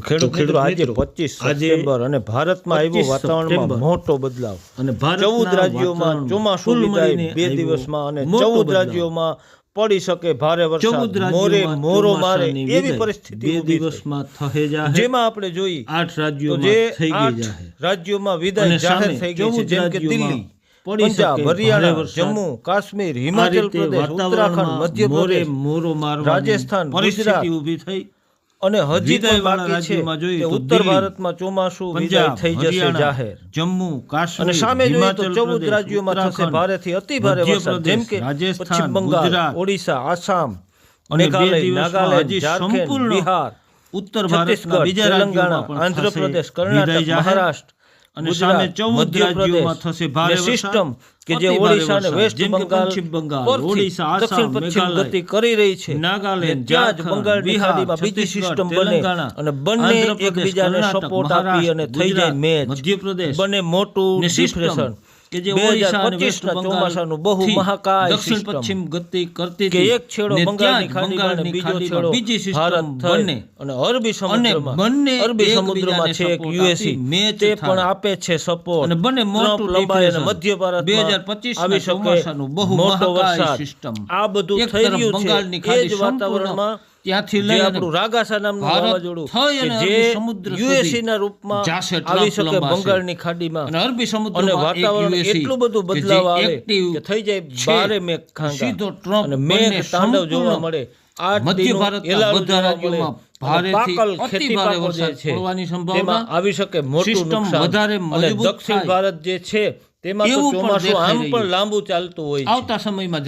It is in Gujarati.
ખેડૂત મિત્રો આજે પચીસ સપ્ટેમ્બર અને ભારતમાં આવ્યો વાતાવરણમાં મોટો બદલાવ. અને ચૌદ રાજ્યોમાં ચોમાસું કુલ બે દિવસમાં અને ચૌદ રાજ્યોમાં પડી શકે ભારે વરસાદ. મોરે મોરો મારે એવી પરિસ્થિતિ બે થઈ. દિવસમાં થહે જાહે. જેમાં આપણે જોઈ આઠ રાજ્યોમાં થઈ ગઈ આઠ રાજ્યોમાં વિદાય જાહેર થઈ ગઈ છે જેમ કે દિલ્હી પંજાબ હરિયાણા જમ્મુ કાશ્મીર હિમાચલ પ્રદેશ ઉત્તરાખંડ મધ્યપ્રદેશ રાજસ્થાન, પરિસ્થિતિ ઊભી થઈ. અને હજી બાકી છે ઉત્તર ભારતમાં ચોમાસું વિદાય થઈ જશે જાહેર. જમ્મુ અને સામે જોઈએ તો ચૌદ રાજ્યોમાં થશે ભારેથી અતિ ભારે વરસાદ જેમ કે પશ્ચિમ બંગાળ ઓડિશા આસામ અને મેઘાલય નાગાલેન્ડ ઝારખંડ બિહાર ઉત્તર ભારતના બીજા તેલંગાણા રાજ્યોમાં પણ આંધ્રપ્રદેશ કર્ણાટક મહારાષ્ટ્ર અને સામે ચૌદ રાજ્યોમાં થશે ભારે સિસ્ટમ કે જે ઓડિશા અને વેસ્ટ બંગાળ પશ્ચિમ બંગાળ, ઓડિશા, આસામ, મેઘાલય, ગતિ કરી રહી છે. નાગાલેન્ડ, જ્યાં ત્યાં જ ઝારખંડ, બંગાળની બિહાર, બીજી સિસ્ટમ બને અને બંને એકબીજાને સપોર્ટ આપી અને થઈ જાય મેચ મધ્યપ્રદેશ બને મોટું ને સિસ્ટમ ડિપ્રેશન કે જે બે ઓડિશા હજાર અને વેસ્ટ પચીસના બંગાળ ચોમાસાનું બહુ મહાકાય દક્ષિણ પશ્ચિમ ગતિ કરતી કે એક છેડો બંગાળની ખાડીમાં બીજો છેડો બીજી સિસ્ટમ ભારત અને અરબી સમુદ્રમાં બંને અરબી સમુદ્રમાં છે એક યુએસી. આપી તે પણ આપે છે સપોર્ટ અને બંને મોટું લંબાઈ અને મધ્ય ભારત 2025 ના આવી શકે બહુ મહાકાય આ બધું થઈ રહ્યું બંગાળની છે એ ખાડી વાતાવરણમાં ત્યાંથી લઈ આપણું રાગાસા નામનું વાવાઝોડું જે સમુદ્ર યુએસી ના રૂપમાં આવી શકે બંગાળની ખાડીમાં. અને અરબી અને વાતાવરણ એટલું બધું બદલાવ આવે કે થઈ જાય બારે મેઘ ખાંગા. સીધો ટ્રમ્પ અને મેઘ તાંડવ જોવા મળે. મધ્ય ભારતના બધા રાજ્યોમાં ભારેથી અતિ ભારે વરસાદ પડવાની સંભાવના. આવી શકે મોટું નુકસાન. વધારે મજબૂત દક્ષિણ ભારત જે છે તેમાં તો ચોમાસું આમ પણ લાંબુ ચાલતું હોય આવતા સમયમાં